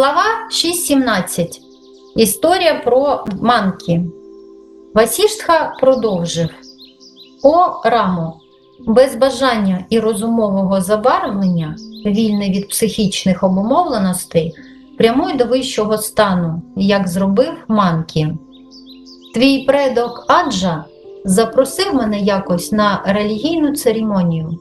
Глава 6.17. Історія про манкі. Васіштха продовжив. О, рамо, без бажання і розумового забарвлення, вільний від психічних обумовленостей, прямуй до вищого стану, як зробив манкі. Твій предок Аджа запросив мене якось на релігійну церемонію.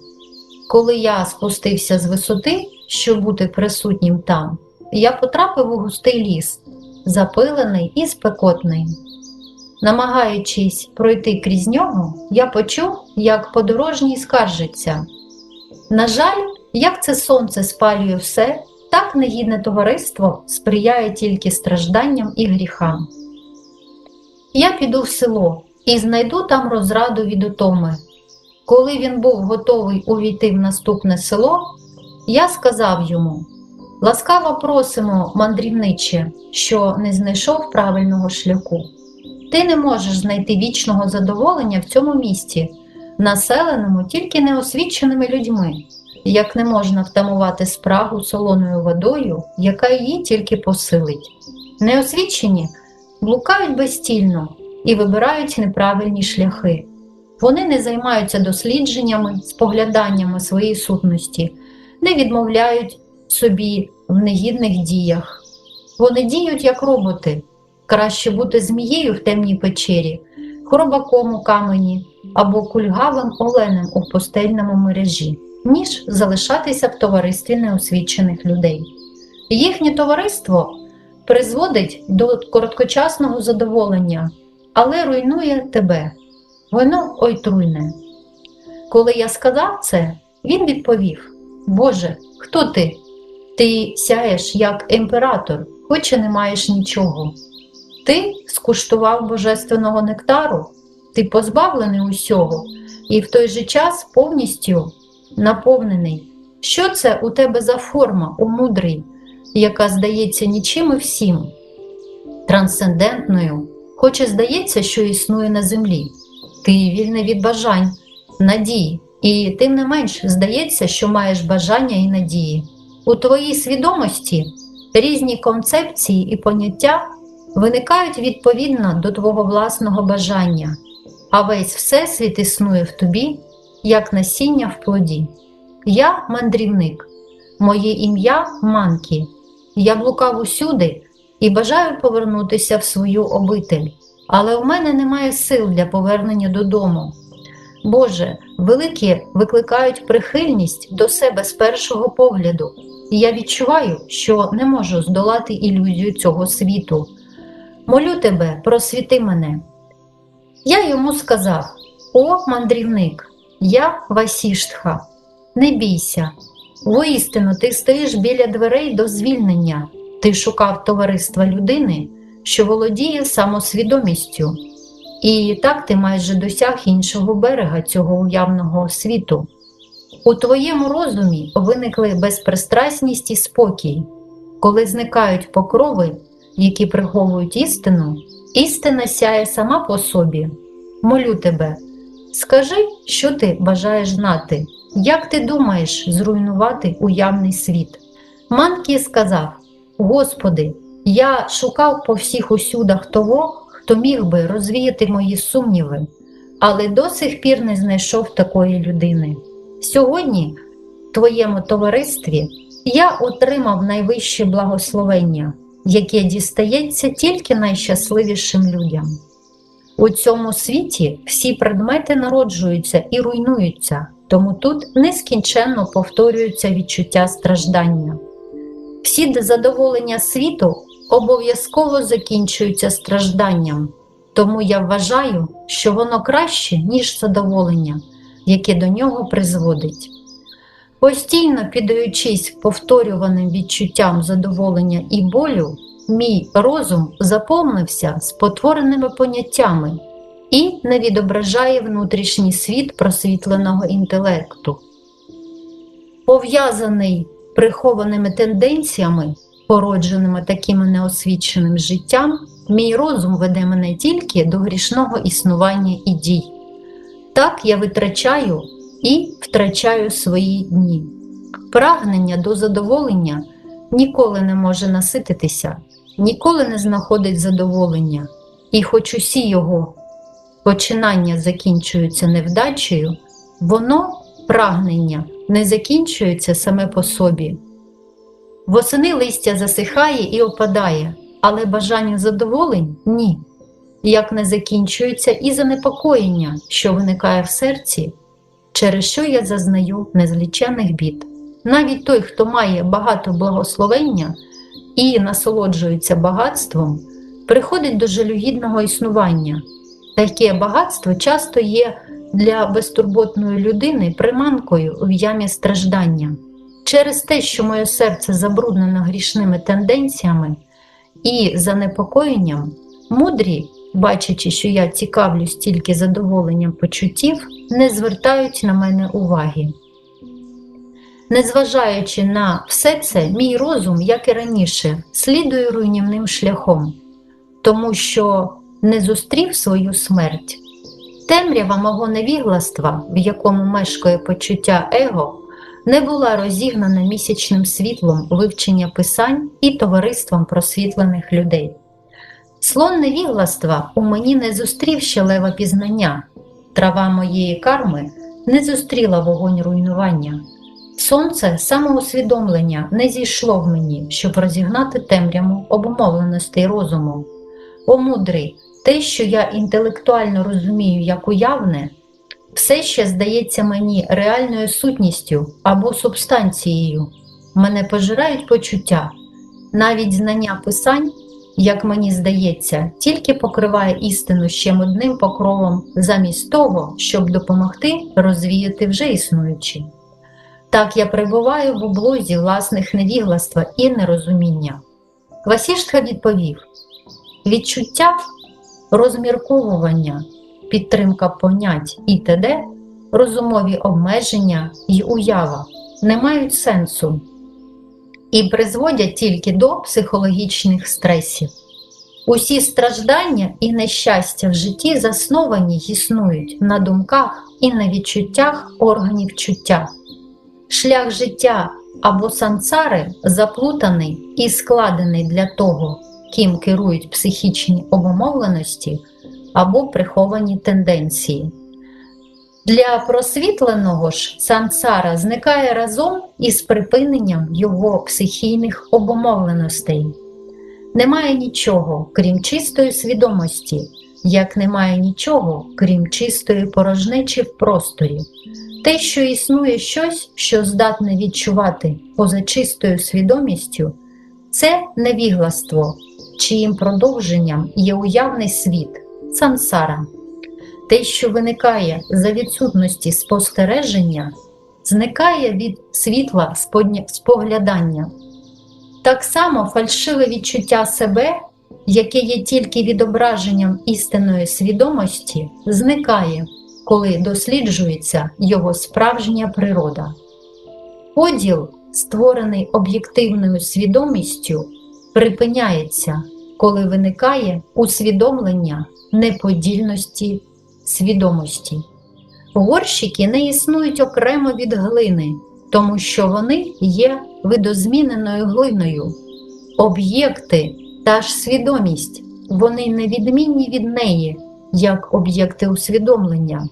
Коли я спустився з висоти, щоб бути присутнім там, я потрапив у густий ліс, запилений і спекотний. Намагаючись пройти крізь нього, я почув, як подорожній скаржиться. На жаль, як це сонце спалює все, так негідне товариство сприяє тільки стражданням і гріхам. Я піду в село і знайду там розраду від утоми. Коли він був готовий увійти в наступне село, я сказав йому: Ласкаво просимо, мандрівниче, що не знайшов правильного шляху. Ти не можеш знайти вічного задоволення в цьому місті, населеному тільки неосвіченими людьми, як не можна втамувати спрагу солоною водою, яка її тільки посилить. Неосвічені блукають безстільно і вибирають неправильні шляхи. Вони не займаються дослідженнями, спогляданнями своєї сутності, не відмовляють собі в негідних діях. Вони діють як роботи. Краще бути змією в темній печері, хробаком у камені або кульгавим оленем у постельному мережі, ніж залишатися в товаристві неосвічених людей. Їхнє товариство призводить до короткочасного задоволення, але руйнує тебе. Воно отруйне. Коли я сказав це, він відповів: Боже, хто ти? Ти сяєш як імператор, хоч і не маєш нічого. Ти скуштував божественного нектару, ти позбавлений усього, і в той же час повністю наповнений. Що це у тебе за форма, у мудрий, яка здається нічим і всім, трансцендентною, хоч і здається, що існує на землі. Ти вільний від бажань, надії, і тим не менш здається, що маєш бажання і надії. У твоїй свідомості різні концепції і поняття виникають відповідно до твого власного бажання, а весь Всесвіт існує в тобі, як насіння в плоді. Я мандрівник, моє ім'я Манкі. Я блукав усюди і бажаю повернутися в свою обитель, але у мене немає сил для повернення додому. Боже, великі викликають прихильність до себе з першого погляду, і я відчуваю, що не можу здолати ілюзію цього світу. Молю тебе, просвіти мене. Я йому сказав: О, мандрівник, я Васіштха, не бійся. Воістину, ти стоїш біля дверей до звільнення, ти шукав товариства людини, що володіє самосвідомістю, і так ти майже досяг іншого берега цього уявного світу. У твоєму розумі виникли безпристрасність і спокій, коли зникають покрови які приховують істину, істина сяє сама по собі. Молю тебе, скажи, що ти бажаєш знати, як ти думаєш зруйнувати уявний світ. Манкі сказав: Господи, я шукав по всіх усюдах того, хто міг би розвіяти мої сумніви, але до сих пір не знайшов такої людини. Сьогодні, в твоєму товаристві, я отримав найвище благословення яке дістається тільки найщасливішим людям. У цьому світі всі предмети народжуються і руйнуються, тому тут нескінченно повторюються відчуття страждання. Всі задоволення світу обов'язково закінчуються стражданням, тому я вважаю, що воно краще, ніж задоволення, яке до нього призводить. Постійно піддаючись повторюваним відчуттям задоволення і болю, мій розум заповнився спотвореними поняттями і не відображає внутрішній світ просвітленого інтелекту. Пов'язаний прихованими тенденціями, породженими таким неосвіченим життям, мій розум веде мене тільки до грішного існування і дій. Так я витрачаю і втрачаю свої дні. Прагнення до задоволення ніколи не може насититися, ніколи не знаходить задоволення, і хоч усі його починання закінчуються невдачею, воно, прагнення, не закінчується саме по собі. Восени листя засихає і опадає, але бажання задоволень ні. Як не закінчується і занепокоєння, що виникає в серці, через що я зазнаю незлічених бід. Навіть той, хто має багато благословення і насолоджується багатством, приходить до жалюгідного існування. Таке багатство часто є для безтурботної людини приманкою в ямі страждання. Через те, що моє серце забруднено грішними тенденціями і занепокоєнням, мудрі, бачачи, що я цікавлюсь тільки задоволенням почуттів, не звертають на мене уваги. Незважаючи на все це, мій розум, як і раніше, слідує руйнівним шляхом, тому що не зустрів свою смерть. Темрява мого невігластва, в якому мешкає почуття его, не була розігнана місячним світлом вивчення писань і товариством просвітлених людей. Слон невігластва у мені не зустрів ще лева пізнання, трава моєї карми не зустріла вогонь руйнування. Сонце самоусвідомлення не зійшло в мені, щоб розігнати темряву обумовленостей розуму. О мудрий, те, що я інтелектуально розумію як уявне, все ще здається мені реальною сутністю або субстанцією. Мене пожирають почуття. Навіть знання писань, як мені здається, тільки покриває істину ще одним покровом, замість того, щоб допомогти розвіяти вже існуючі. Так я перебуваю в облозі власних невігластва і нерозуміння. Васіштха відповів: відчуття, розмірковування, підтримка понять і т.д., розумові обмеження й уява не мають сенсу і призводять тільки до психологічних стресів. Усі страждання і нещастя в житті засновані існують на думках і на відчуттях органів чуття. Шлях життя або сансари заплутаний і складений для того, ким керують психічні обумовленості або приховані тенденції. Для просвітленого ж сансара зникає разом із припиненням його психійних обумовленостей. Немає нічого, крім чистої свідомості, як немає нічого, крім чистої порожнечі в просторі. Те, що існує щось, що здатне відчувати поза чистою свідомістю, це невігластво, чиїм продовженням є уявний світ, сансара. Те, що виникає за відсутності спостереження, зникає від світла споглядання. Так само фальшиве відчуття себе, яке є тільки відображенням істинної свідомості, зникає, коли досліджується його справжня природа. Поділ, створений об'єктивною свідомістю, припиняється, коли виникає усвідомлення неподільності свідомості. Горщики не існують окремо від глини, тому що вони є видозміненою глиною. Об'єкти та ж свідомість, вони невідмінні від неї, як об'єкти усвідомлення.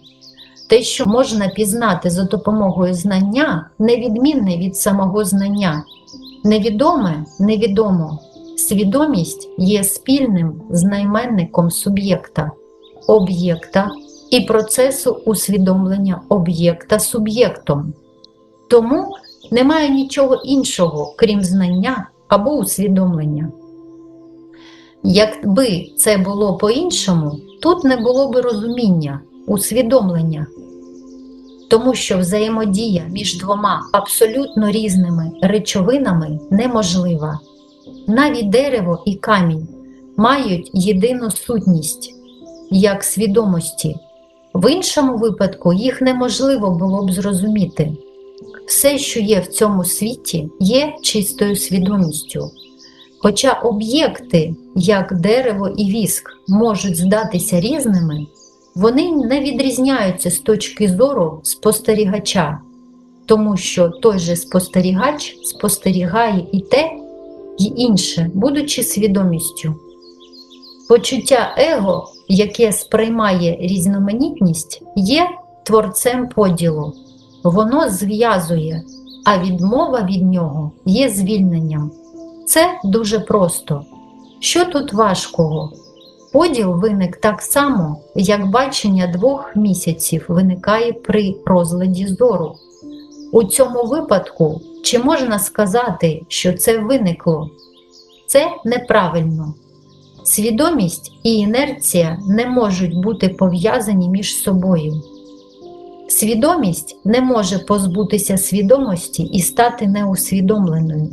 Те, що можна пізнати за допомогою знання, невідмінне від самого знання. Невідоме невідомо. Свідомість є спільним знайменником суб'єкта, об'єкта і процесу усвідомлення об'єкта суб'єктом. Тому немає нічого іншого, крім знання або усвідомлення. Якби це було по-іншому, тут не було б розуміння, усвідомлення, тому що взаємодія між двома абсолютно різними речовинами неможлива. Навіть дерево і камінь мають єдину сутність як свідомості, в іншому випадку їх неможливо було б зрозуміти. Все, що є в цьому світі, є чистою свідомістю. Хоча об'єкти, як дерево і віск, можуть здатися різними, вони не відрізняються з точки зору спостерігача, тому що той же спостерігач спостерігає і те, й інше, будучи свідомістю. Почуття его, яке сприймає різноманітність, є творцем поділу. Воно зв'язує, а відмова від нього є звільненням. Це дуже просто. Що тут важкого? Поділ виник так само, як бачення двох місяців виникає при розладі зору. У цьому випадку, чи можна сказати, що це виникло? Це неправильно. Свідомість і інерція не можуть бути пов'язані між собою. Свідомість не може позбутися свідомості і стати неусвідомленою.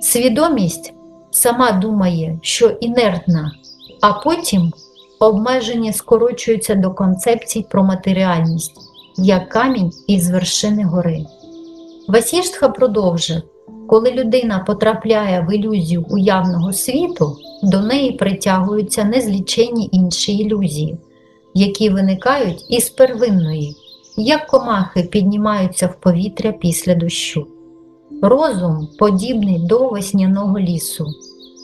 Свідомість сама думає, що інертна, а потім обмеження скорочуються до концепцій про матеріальність, як камінь із вершини гори. Васіштха продовжив, коли людина потрапляє в ілюзію уявного світу, до неї притягуються незліченні інші ілюзії, які виникають із первинної, як комахи піднімаються в повітря після дощу. Розум подібний до весняного лісу.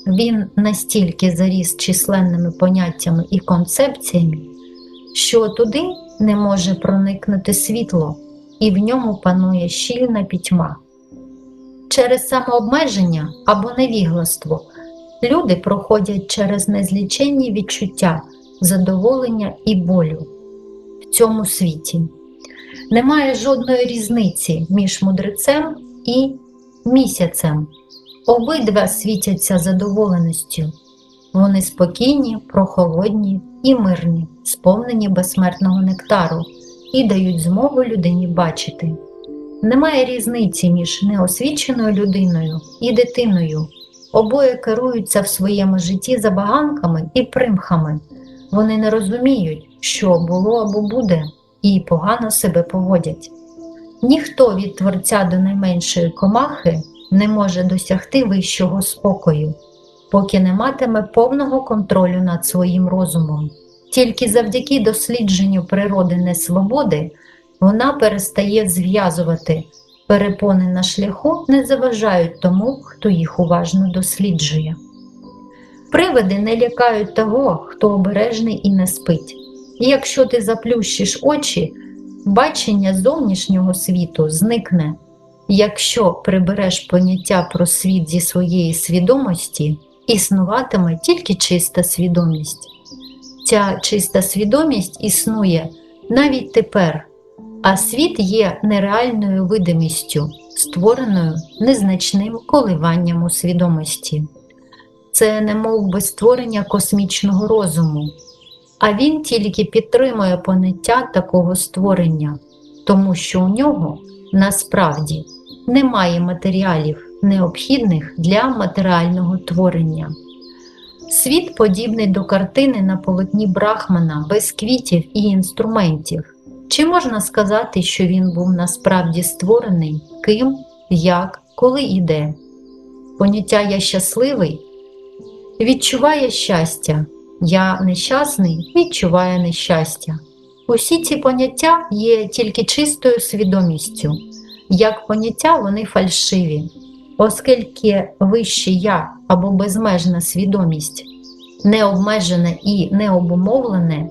Він настільки заріс численними поняттями і концепціями, що туди не може проникнути світло, і в ньому панує щільна пітьма. Через самообмеження або невігластво люди проходять через незліченні відчуття, задоволення і болю в цьому світі. Немає жодної різниці між мудрецем і місяцем. Обидва світяться задоволеністю. Вони спокійні, прохолодні і мирні, сповнені безсмертного нектару і дають змогу людині бачити. Немає різниці між неосвіченою людиною і дитиною. Обоє керуються в своєму житті забаганками і примхами. Вони не розуміють, що було або буде, і погано себе поводять. Ніхто від творця до найменшої комахи не може досягти вищого спокою, поки не матиме повного контролю над своїм розумом. Тільки завдяки дослідженню природи несвободи вона перестає зв'язувати перепони на шляху не заважають тому, хто їх уважно досліджує. Привиди не лякають того, хто обережний і не спить. І якщо ти заплющиш очі, бачення зовнішнього світу зникне. Якщо прибереш поняття про світ зі своєї свідомості, існуватиме тільки чиста свідомість. Ця чиста свідомість існує навіть тепер, а світ є нереальною видимістю, створеною незначним коливанням у свідомості. Це не мов би створення космічного розуму, а він тільки підтримує поняття такого створення, тому що у нього насправді немає матеріалів, необхідних для матеріального творення. Світ подібний до картини на полотні Брахмана без квітів і інструментів. Чи можна сказати, що він був насправді створений ким, як, коли іде? Поняття я щасливий відчуває щастя, я нещасний відчуває нещастя. Усі ці поняття є тільки чистою свідомістю, як поняття вони фальшиві, оскільки вище я або безмежна свідомість необмежене і необумовлене,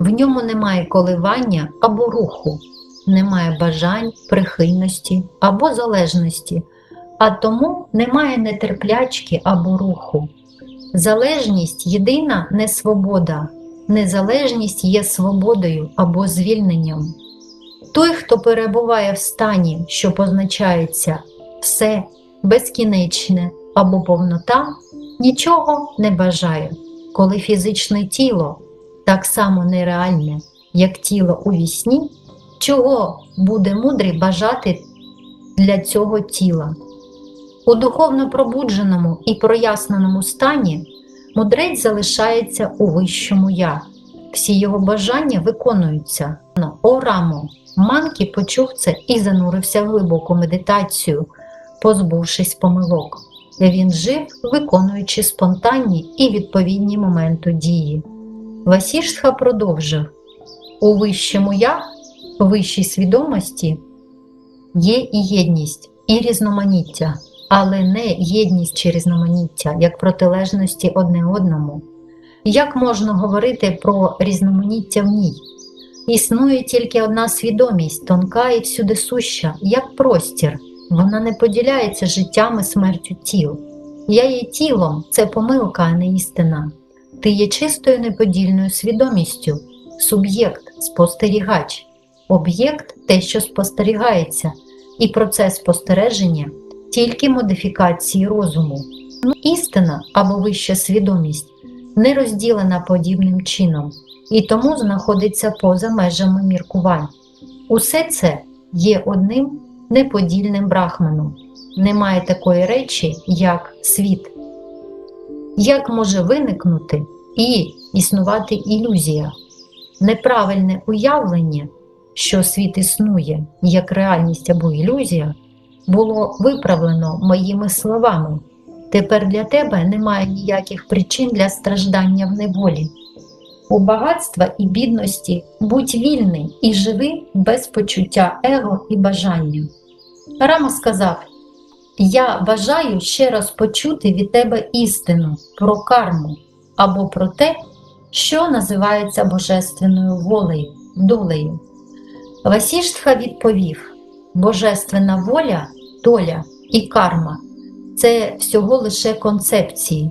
в ньому немає коливання або руху, немає бажань, прихильності або залежності, а тому немає нетерплячки або руху. Залежність єдина не свобода, незалежність є свободою або звільненням. Той, хто перебуває в стані, що позначається все безкінечне або повнота, нічого не бажає, коли фізичне тіло так само нереальне, як тіло у вісні, чого буде мудрий бажати для цього тіла. У духовно пробудженому і проясненому стані мудрець залишається у вищому я. Всі його бажання виконуються. О рамо! Манкі почув це і занурився в глибоку медитацію, позбувшись помилок. Він жив, виконуючи спонтанні і відповідні моменту дії. Васіштха продовжив у вищому я, вищій свідомості є і єдність, і різноманіття. але не єдність чи різноманіття, як протилежності одне одному. Як можна говорити про різноманіття в ній? Існує тільки одна свідомість, тонка і всюди суща, як простір. Вона не поділяється життям і смертю тіл. Я є тілом, це помилка, а не істина. Ти є чистою неподільною свідомістю, суб'єкт, спостерігач, об'єкт те, що спостерігається, і процес спостереження тільки модифікації розуму. Істина або вища свідомість не розділена подібним чином і тому знаходиться поза межами міркувань. Усе це є одним неподільним брахманом. Немає такої речі, як світ. Як може виникнути і існувати ілюзія, неправильне уявлення, що світ існує як реальність або ілюзія, було виправлено моїми словами. Тепер для тебе немає ніяких причин для страждання в неволі. У багатства і бідності будь вільний і живи без почуття его і бажання. Рама сказав: Я бажаю ще раз почути від тебе істину про карму або про те, що називається божественною волею, долею. Васіштха відповів: Божественна воля, доля і карма це всього лише концепції.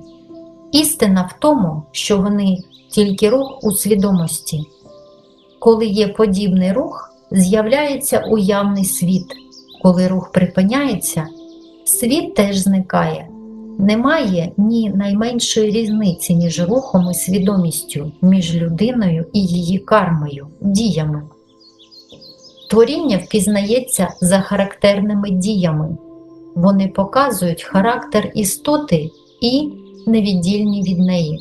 Істина в тому, що вони тільки рух у свідомості. Коли є подібний рух, з'являється уявний світ. Коли рух припиняється, світ теж зникає. Немає ні найменшої різниці між рухом і свідомістю, між людиною і її кармою, діями. Творіння впізнається за характерними діями. Вони показують характер істоти і невіддільні від неї.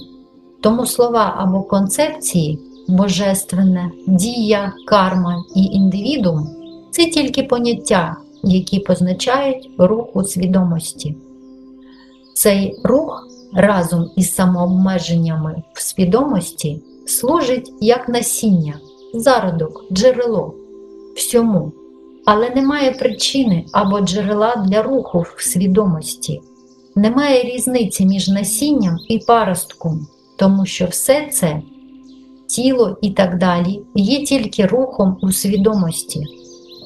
Тому слова або концепції божественне, дія, карма і індивідум це тільки поняття, які позначають рух у свідомості. Цей рух разом із самообмеженнями в свідомості служить як насіння, зародок, джерело всьому, але немає причини або джерела для руху в свідомості. Немає різниці між насінням і паростком, тому що все це, тіло і так далі, є тільки рухом у свідомості.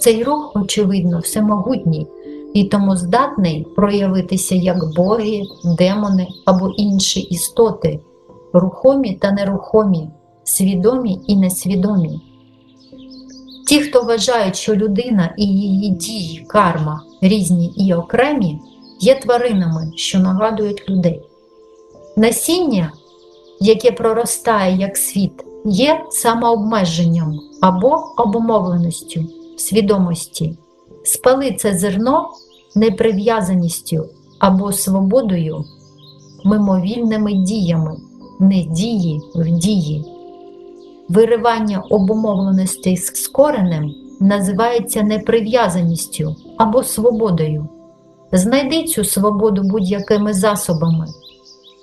Цей рух, очевидно, всемогутній і тому здатний проявитися як боги, демони або інші істоти, рухомі та нерухомі, свідомі і несвідомі. Ті, хто вважають, що людина і її дії, карма різні і окремі, є тваринами, що нагадують людей. Насіння, яке проростає як світ, є самообмеженням або обумовленістю свідомості. Спали це зерно неприв'язаністю або свободою, мимовільними діями, не дії в дії. Виривання обумовленостей з коренем називається неприв'язаністю або свободою. Знайди цю свободу будь-якими засобами,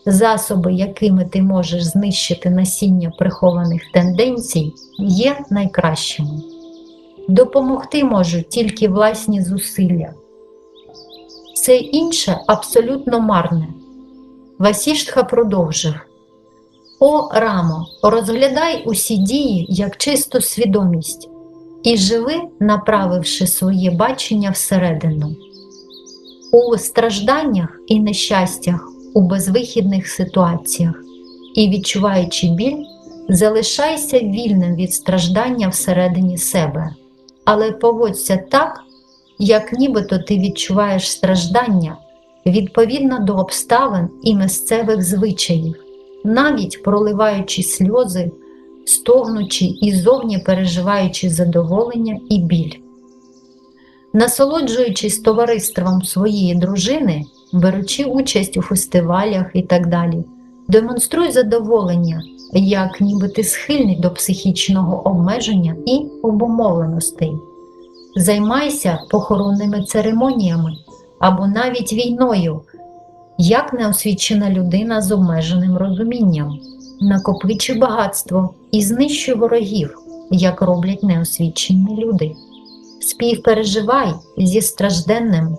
засоби, якими ти можеш знищити насіння прихованих тенденцій, є найкращими. Допомогти можуть тільки власні зусилля. Все інше абсолютно марне. Васіштха продовжив. О, Рамо, розглядай усі дії як чисту свідомість і живи, направивши своє бачення всередину. У стражданнях і нещастях, у безвихідних ситуаціях і відчуваючи біль, залишайся вільним від страждання всередині себе, але поводься так, як нібито ти відчуваєш страждання відповідно до обставин і місцевих звичаїв навіть проливаючи сльози, стогнучи і зовні переживаючи задоволення і біль. Насолоджуючись товариством своєї дружини, беручи участь у фестивалях і так далі, демонструй задоволення, як ніби ти схильний до психічного обмеження і обумовленостей. Займайся похоронними церемоніями або навіть війною як неосвічена людина з обмеженим розумінням, накопичуй багатство і знищуй ворогів, як роблять неосвічені люди. Співпереживай зі стражденним,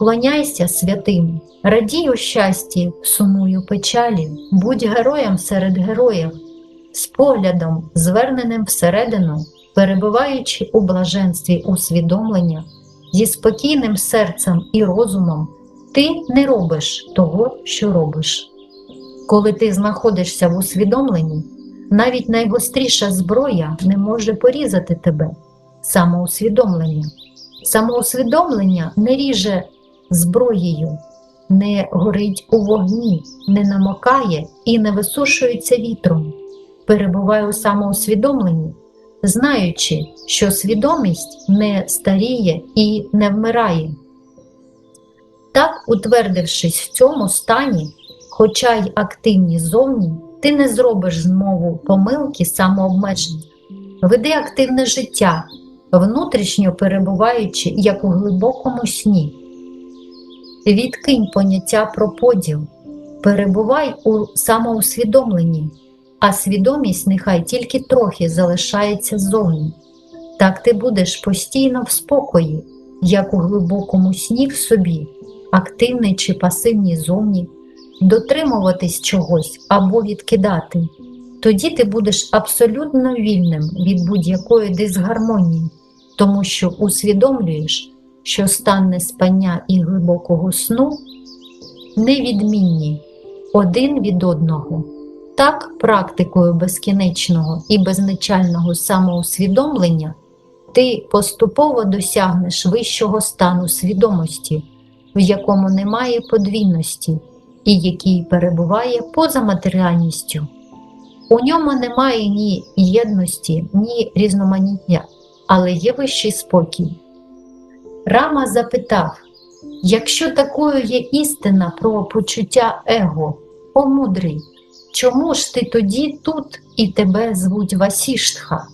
Вклоняйся святим, радій у щасті, сумуй у печалі, будь героєм серед героїв, з поглядом, зверненим всередину, перебуваючи у блаженстві усвідомлення, зі спокійним серцем і розумом, ти не робиш того, що робиш. Коли ти знаходишся в усвідомленні, навіть найгостріша зброя не може порізати тебе самоусвідомлення. Самоусвідомлення не ріже зброєю, не горить у вогні, не намокає і не висушується вітром. Перебуває у самоусвідомленні, знаючи, що свідомість не старіє і не вмирає. Так, утвердившись в цьому стані, хоча й активні зовні, ти не зробиш знову помилки самообмеження. Веди активне життя, внутрішньо перебуваючи як у глибокому сні. Відкинь поняття про поділ, перебувай у самоусвідомленні, а свідомість нехай тільки трохи залишається ззовні. Так ти будеш постійно в спокої, як у глибокому сні в собі, активний чи пасивний зовні, дотримуватись чогось або відкидати. Тоді ти будеш абсолютно вільним від будь-якої дисгармонії, тому що усвідомлюєш, що стан неспання і глибокого сну невідмінні один від одного. Так, практикою безкінечного і безначального самоусвідомлення ти поступово досягнеш вищого стану свідомості, в якому немає подвійності і який перебуває поза матеріальністю. У ньому немає ні єдності, ні різноманіття, але є вищий спокій. Рама запитав: якщо такою є істина про почуття его, о мудрий, чому ж ти тоді тут і тебе звуть Васіштха?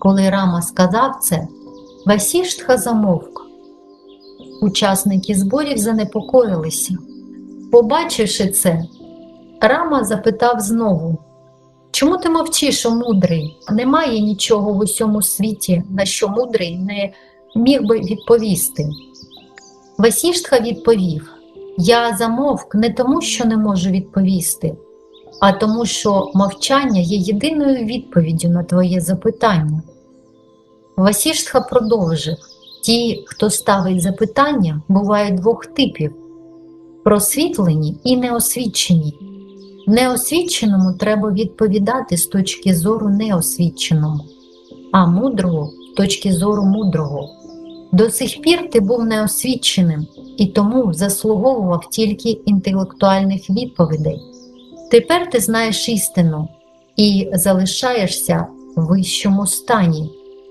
Коли Рама сказав це, Васіштха замовк. Учасники зборів занепокоїлися. Побачивши це, Рама запитав знову: Чому ти мовчиш, о мудрий? Немає нічого в усьому світі, на що мудрий не міг би відповісти. Васіштха відповів: Я замовк не тому, що не можу відповісти, а тому, що мовчання є єдиною відповіддю на твоє запитання. Васіштха продовжив: ті, хто ставить запитання, бувають двох типів просвітлені і неосвічені. Неосвіченому треба відповідати з точки зору неосвіченому, а мудрого з точки зору мудрого. До сих пір ти був неосвіченим і тому заслуговував тільки інтелектуальних відповідей. Тепер ти знаєш істину і залишаєшся в вищому стані,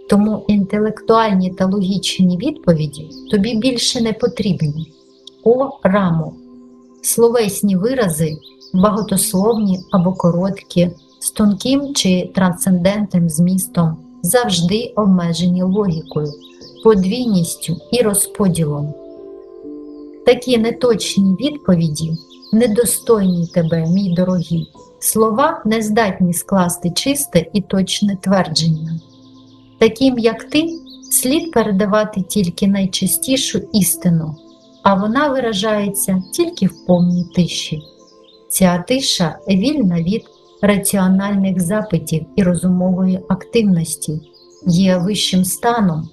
тому інтелектуальні та логічні відповіді тобі більше не потрібні. О, рамо! Словесні вирази багатословні або короткі, з тонким чи трансцендентним змістом, завжди обмежені логікою, подвійністю і розподілом. Такі неточні відповіді, недостойні тебе, мій дорогий, слова не здатні скласти чисте і точне твердження. Таким, як ти, слід передавати тільки найчистішу істину, а вона виражається тільки в повній тиші. Ця тиша вільна від раціональних запитів і розумової активності, є вищим станом,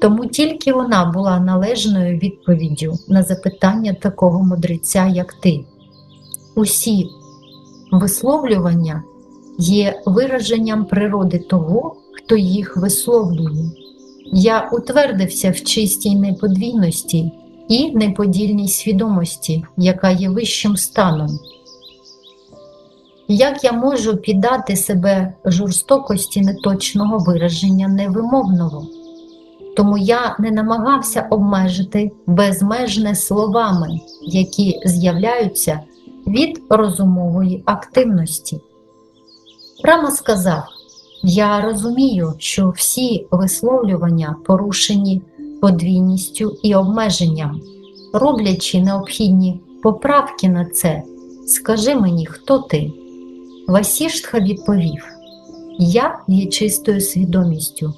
тому тільки вона була належною відповіддю на запитання такого мудреця, як ти. Усі висловлювання є вираженням природи того, хто їх висловлює. Я утвердився в чистій неподвійності і неподільній свідомості, яка є вищим станом. Як я можу піддати себе жорстокості неточного вираження невимовного? Тому я не намагався обмежити безмежне словами, які з'являються від розумової активності. Рама сказав: Я розумію, що всі висловлювання порушені подвійністю і обмеженням, роблячи необхідні поправки на це, скажи мені, хто ти? Васіштха відповів: Я є чистою свідомістю,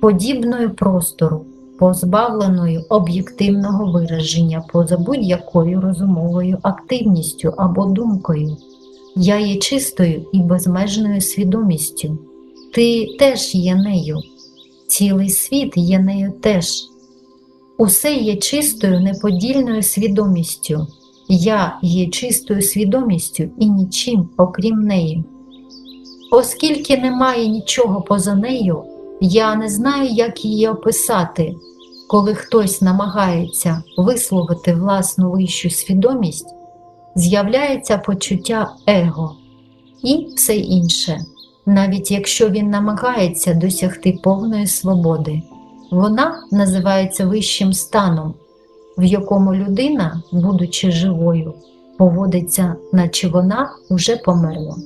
подібною простору, позбавленою об'єктивного вираження поза будь-якою розумовою активністю або думкою. Я є чистою і безмежною свідомістю. Ти теж є нею. Цілий світ є нею теж. Усе є чистою неподільною свідомістю. Я є чистою свідомістю і нічим, окрім неї. Оскільки немає нічого поза нею, я не знаю, як її описати. Коли хтось намагається висловити власну вищу свідомість, з'являється почуття его і все інше, навіть якщо він намагається досягти повної свободи. Вона називається вищим станом, в якому людина, будучи живою, поводиться, наче вона вже померла.